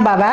বাবা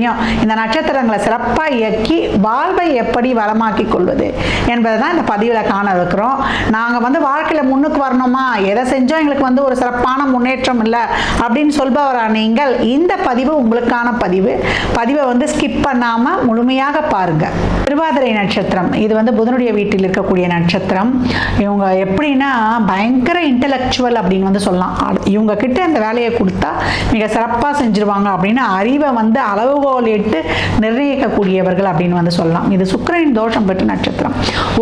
தெரியும். இந்த நட்சத்திரங்களை சிறப்பாக இயக்கி வாழ்வை எப்படி வளமாக்கி கொள்வது என்பதை தான் இந்த பதிவில் காண இருக்கிறோம். நாங்கள் வந்து வாழ்க்கையில் முன்னுக்கு வரணுமா? எதை செஞ்சோம் எங்களுக்கு வந்து ஒரு சிறப்பான முன்னேற்றம் இல்லை? அப்படின்னு சொல்பவரா நீங்கள் இந்த பதிவு உங்களுக்கான பதிவு. பதிவை வந்து ஸ்கிப் பண்ணாமல் முழுமையாக பாருங்கள் திருவாதிரை நட்சத்திரம் இது வந்து புதனுடைய வீட்டில் இருக்கக்கூடிய நட்சத்திரம். இவங்க எப்படின்னா பயங்கர இன்டலெக்சுவல் அப்படின்னு வந்து சொல்லலாம். இவங்க கிட்ட இந்த வேலையை கொடுத்தா மிக சிறப்பாக செஞ்சுருவாங்க அப்படின்னு அறிவை வந்து அளவுகோ குறிக்கோளிட்டு நிர்ணயிக்கக்கூடியவர்கள் அப்படின்னு வந்து சொல்லலாம். இது சுக்கிரனின் தோஷம் பெற்ற நட்சத்திரம்.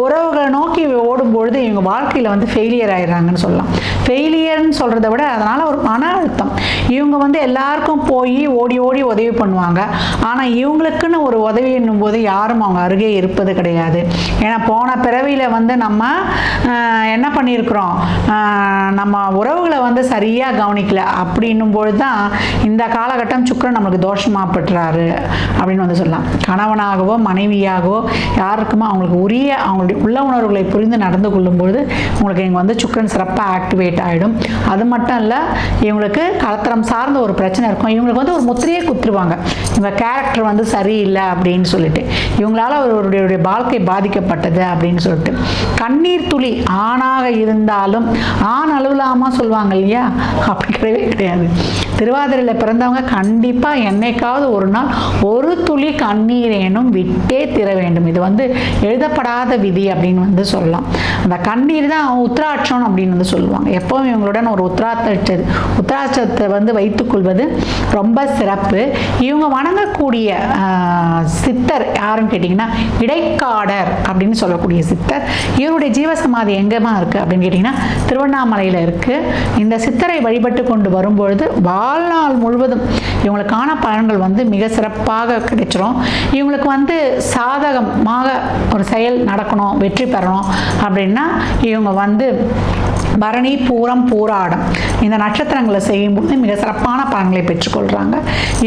உறவுகளை நோக்கி ஓடும்பொழுது இவங்க வாழ்க்கையில் வந்து ஃபெயிலியர் ஆயிடுறாங்கன்னு சொல்லலாம். ஃபெயிலியர்னு சொல்கிறத விட அதனால் ஒரு மன அழுத்தம். இவங்க வந்து எல்லாருக்கும் போய் ஓடி ஓடி உதவி பண்ணுவாங்க. ஆனால் இவங்களுக்குன்னு ஒரு உதவின்னும் போது யாரும் அவங்க அருகே இருப்பது கிடையாது. ஏன்னா போன பிறவியில் வந்து நம்ம என்ன பண்ணியிருக்கிறோம்? நம்ம உறவுகளை வந்து சரியாக கவனிக்கல. அப்படின்னும் பொழுது தான் இந்த காலகட்டம் சுக்கிரன் நம்மளுக்கு தோஷமாக பெற்றாரு. அப்படின்னு வந்து சொல்லலாம். கணவனாகவோ மனைவியாகவோ யாருக்குமோ அவங்களுக்கு உரிய அவங்களுடைய உள்ள உணர்வுகளை புரிந்து நடந்து கொள்ளும்பொழுது உங்களுக்கு இங்கே வந்து சுக்கரன் சிறப்பாக ஆக்டிவேட் ஆகிடும் அது மட்டும் இல்லை இவங்களுக்கு கலத்தரம் சார்ந்த ஒரு பிரச்சனை இருக்கும். இவங்களுக்கு வந்து ஒரு முத்திரையே குத்துருவாங்க. இவங்க கேரக்டர் வந்து சரியில்லை அப்படின்னு சொல்லிட்டு. இவங்களால அவருடைய வாழ்க்கை பாதிக்கப்பட்டது அப்படின்னு சொல்லிட்டு. கண்ணீர் துளி ஆணாக இருந்தாலும் ஆண் அழுவலாமா சொல்லுவாங்க இல்லையா? அப்படி கிடையவே கிடையாது. திருவாதிரையில் பிறந்தவங்க கண்டிப்பாக என்னைக்காவது ஒரு நாள் ஒரு துளி கண்ணீரேனும் விட்டே திர வேண்டும். இது வந்து எழுதப்படாத விதி அப்படின்னு வந்து சொல்லலாம். அந்த கண்ணீர் தான் உத்ராட்சம் அப்படின்னு வந்து சொல்லுவாங்க. எப்பவும் இவங்களுடன் ஒரு உத்ராட்ச உத்ராட்சத்தை வந்து வைத்துக்கொள்வது ரொம்ப சிறப்பு. இவங்க வணங்கக்கூடிய சித்தர் யாருன்னு கேட்டிங்கன்னா இடைக்காடர் அப்படின்னு சொல்லக்கூடிய சித்தர். இவருடைய ஜீவசமாதி எங்கேமா இருக்குது அப்படின்னு கேட்டிங்கன்னா திருவண்ணாமலையில் இருக்குது இந்த சித்தரை வழிபட்டு கொண்டு வரும்பொழுது வாழ்நாள் முழுவதும் இவங்களுக்கான பலன்கள் வந்து மிக சிறப்பாக கிடைச்சிரும். இவங்களுக்கு வந்து சாதகமாக ஒரு செயல் நடக்கணும் வெற்றி பெறணும் அப்படின்னா இவங்க வந்து பரணி பூரம் பூராடம் இந்த நட்சத்திரங்களை செய்யும்போது மிக சிறப்பான பலன்களை பெற்றுக்கொள்கிறாங்க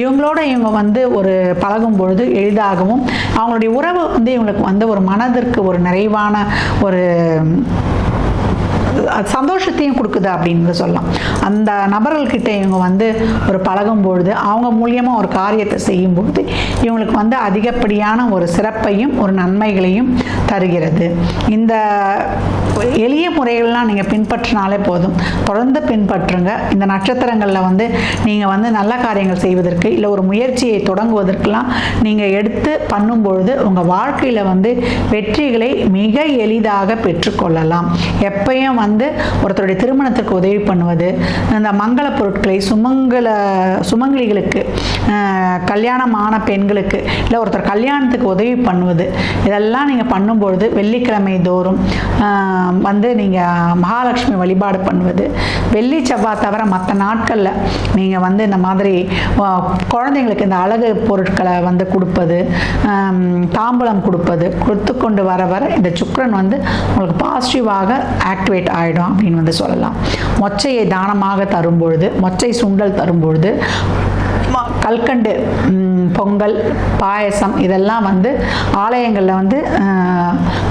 இவங்களோட இவங்க வந்து ஒரு பழகும் பொழுது எளிதாகவும் அவங்களுடைய உறவு வந்து இவங்களுக்கு வந்து ஒரு மனதிற்கு ஒரு நிறைவான ஒரு சந்தோஷத்தையும் கொடுக்குது அப்படின்னு சொல்லலாம். அந்த நபர்கள்கிட்ட இவங்க வந்து ஒரு பழகும் பொழுது அவங்க மூலியமாக ஒரு காரியத்தை செய்யும்பொழுது இவங்களுக்கு வந்து அதிகப்படியான ஒரு சிறப்பையும் ஒரு நன்மைகளையும் தருகிறது. இந்த எளிய முறைகள்லாம் நீங்கள் பின்பற்றினாலே போதும். தொடர்ந்து பின்பற்றுங்க. இந்த நட்சத்திரங்களில் வந்து நீங்கள் வந்து நல்ல காரியங்கள் செய்வதற்கு இல்லை ஒரு முயற்சியை தொடங்குவதற்கெல்லாம் நீங்கள் எடுத்து பண்ணும்பொழுது உங்கள் வாழ்க்கையில் வந்து வெற்றிகளை மிக எளிதாக பெற்றுக்கொள்ளலாம். எப்பயும் வந்து ஒருத்தருடைய திருமணத்துக்கு உதவி பண்ணுவது இந்த மங்கள பொருட்களை சுமங்கல சுமங்கலிகளுக்கு கல்யாணம் கல்யாணமான பெண்களுக்கு இல்லை ஒருத்தர் கல்யாணத்துக்கு உதவி பண்ணுவது இதெல்லாம் நீங்கள் பண்ணும்பொழுது வெள்ளிக்கிழமை தோறும் வந்து நீங்கள் மகாலட்சுமி வழிபாடு பண்ணுவது. வெள்ளி செவ்வாய் தவிர மற்ற நாட்களில் நீங்கள் வந்து இந்த மாதிரி குழந்தைங்களுக்கு இந்த அழகு பொருட்களை வந்து கொடுப்பது தாம்பூலம் கொடுப்பது கொடுத்து கொண்டு வர வர இந்த சுக்கரன் வந்து உங்களுக்கு பாசிட்டிவாக ஆக்டிவேட் ஆகிடும் அப்படின்னு வந்து சொல்லலாம். மொச்சையை தானமாக தரும்பொழுது மொச்சை சுண்டல் தரும்பொழுது ம- கல்கண்டு பொங்கல் பாயசம் இதெல்லாம் வந்து ஆலயங்களில் வந்து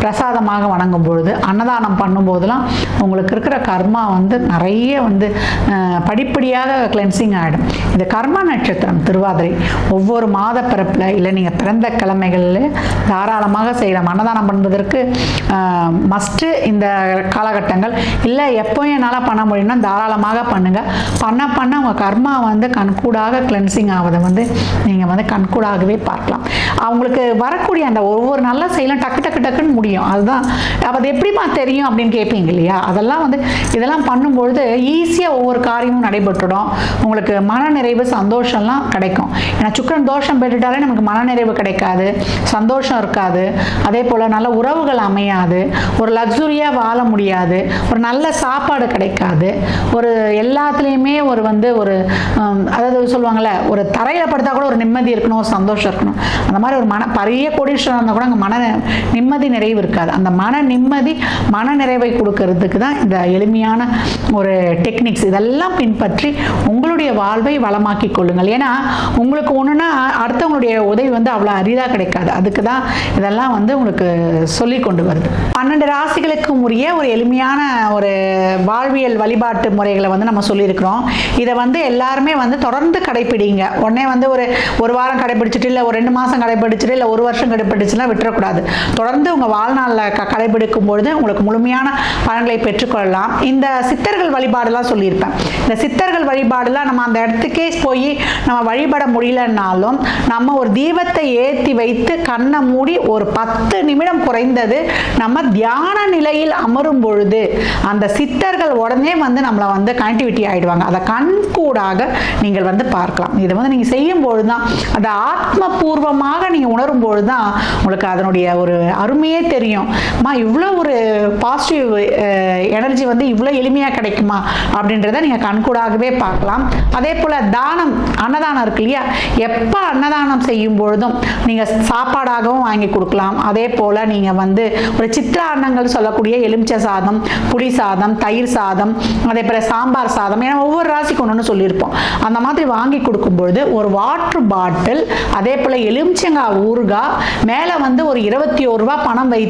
பிரசாதமாக வணங்கும் பொழுது அன்னதானம் பண்ணும்போதெல்லாம் உங்களுக்கு இருக்கிற கர்மா வந்து நிறைய வந்து படிப்படியாக கிளென்சிங் ஆகிடும் இந்த கர்ம நட்சத்திரம் திருவாதிரை ஒவ்வொரு மாத பிறப்பில் இல்லை நீங்கள் பிறந்த கிழமைகளில் தாராளமாக செய்யலாம். அன்னதானம் பண்ணுவதற்கு மஸ்ட்டு இந்த காலகட்டங்கள். இல்லை எப்போ என்னால் பண்ண முடியும்னா தாராளமாக பண்ணுங்கள் பண்ண பண்ண உங்கள் கர்மா வந்து கண்கூடாக கிளென்சிங் ஆவதை வந்து நீங்கள் வந்து கண்கூடாகவே பார்க்கலாம். அவங்களுக்கு வரக்கூடிய அந்த ஒவ்வொரு நல்ல செயலும் டக்கு டக்கு டக்குன்னு முடியும். முடியும் அதுதான். அது எப்படிமா தெரியும் அப்படின்னு கேட்பீங்க இல்லையா? அதெல்லாம் வந்து இதெல்லாம் பண்ணும்பொழுது ஈஸியாக ஒவ்வொரு காரியமும் நடைபெற்றுடும். உங்களுக்கு மனநிறைவு சந்தோஷம்லாம் கிடைக்கும். ஏன்னா சுக்கரன் தோஷம் பெற்றுட்டாலே நமக்கு மனநிறைவு கிடைக்காது. சந்தோஷம் இருக்காது. அதே போல் நல்ல உறவுகள் அமையாது. ஒரு லக்ஸுரியாக வாழ முடியாது. ஒரு நல்ல சாப்பாடு கிடைக்காது. ஒரு எல்லாத்துலேயுமே ஒரு வந்து ஒரு அதாவது சொல்லுவாங்கள்ல ஒரு தரையில் படுத்தா கூட ஒரு நிம்மதி இருக்கணும் ஒரு சந்தோஷம் இருக்கணும். அந்த மாதிரி ஒரு மன பெரிய கோடீஸ்வரன் இருந்தால் கூட அங்கே மன நிம்மதி நிறைவு இருக்காது. அந்த மன நிம்மதி மன நிறைவை கொடுக்கறதுக்கு தான் இந்த எளிமையான ஒரு டெக்னிக்ஸ் இதெல்லாம் பின்பற்றி உங்களுடைய வாழ்வை வளமாக்கி கொள்ளுங்கள். ஏன்னா உங்களுக்கு ஒன்றுனா அடுத்தவங்களுடைய உதவி வந்து அவ்வளோ அரிதாக கிடைக்காது. அதுக்கு தான் இதெல்லாம் வந்து உங்களுக்கு சொல்லி கொண்டு வருது. பன்னெண்டு ராசிகளுக்கும் உரிய ஒரு எளிமையான ஒரு வாழ்வியல் வழிபாட்டு முறைகளை வந்து நம்ம சொல்லியிருக்கிறோம். இதை வந்து எல்லாருமே வந்து தொடர்ந்து கடைப்பிடிங்க. உடனே வந்து ஒரு ஒரு வாரம் கடைப்பிடிச்சிட்டு இல்லை ஒரு ரெண்டு மாதம் கடைப்பிடிச்சிட்டு இல்லை ஒரு வருஷம் கடைப்பிடிச்சுன்னா விட்டுறக்கூடாது. தொடர்ந்து உங்கள் வாழ்நாளில் க கடைபிடிக்கும் பொழுது உங்களுக்கு முழுமையான பலன்களை பெற்றுக்கொள்ளலாம். இந்த சித்தர்கள் வழிபாடுலாம் சொல்லியிருப்பேன். இந்த சித்தர்கள் வழிபாடுலாம் நம்ம அந்த இடத்துக்கே போய் நம்ம வழிபட முடியலன்னாலும் நம்ம ஒரு தீபத்தை ஏற்றி வைத்து கண்ணை மூடி ஒரு பத்து நிமிடம் குறைந்தது நம்ம தியான நிலையில் அமரும் பொழுது அந்த சித்தர்கள் உடனே வந்து நம்மளை வந்து கனெக்டிவிட்டி ஆயிடுவாங்க. அதை கண்கூடாக நீங்கள் வந்து பார்க்கலாம். இதை வந்து நீங்கள் செய்யும் பொழுது தான் அதை ஆத்மபூர்வமாக நீங்கள் உணரும் பொழுது தான் உங்களுக்கு அதனுடைய ஒரு அருமையே தெரியும் அம்மா இவ்வளோ ஒரு பாசிட்டிவ் எனர்ஜி வந்து இவ்வளோ எளிமையாக கிடைக்குமா? அப்படின்றத நீங்கள் கண்கூடாகவே பார்க்கலாம். அதே போல் தானம் அன்னதானம் இருக்கு இல்லையா? எப்போ அன்னதானம் செய்யும் பொழுதும் நீங்கள் சாப்பாடாகவும் வாங்கி கொடுக்கலாம். அதே போல் நீங்கள் வந்து ஒரு சித்திர அன்னங்கள் சொல்லக்கூடிய எலுமிச்சை சாதம் புளி சாதம் தயிர் சாதம் அதே போல் சாம்பார் சாதம் ஏன்னா ஒவ்வொரு ராசிக்கு ஒன்று சொல்லியிருப்போம். அந்த மாதிரி வாங்கி கொடுக்கும்பொழுது ஒரு வாட்டர் பாட்டில் அதே போல் எலுமிச்சங்காய் ஊறுகாய் மேலே வந்து ஒரு இருபத்தி ஒரு ரூபா பணம் வைத்து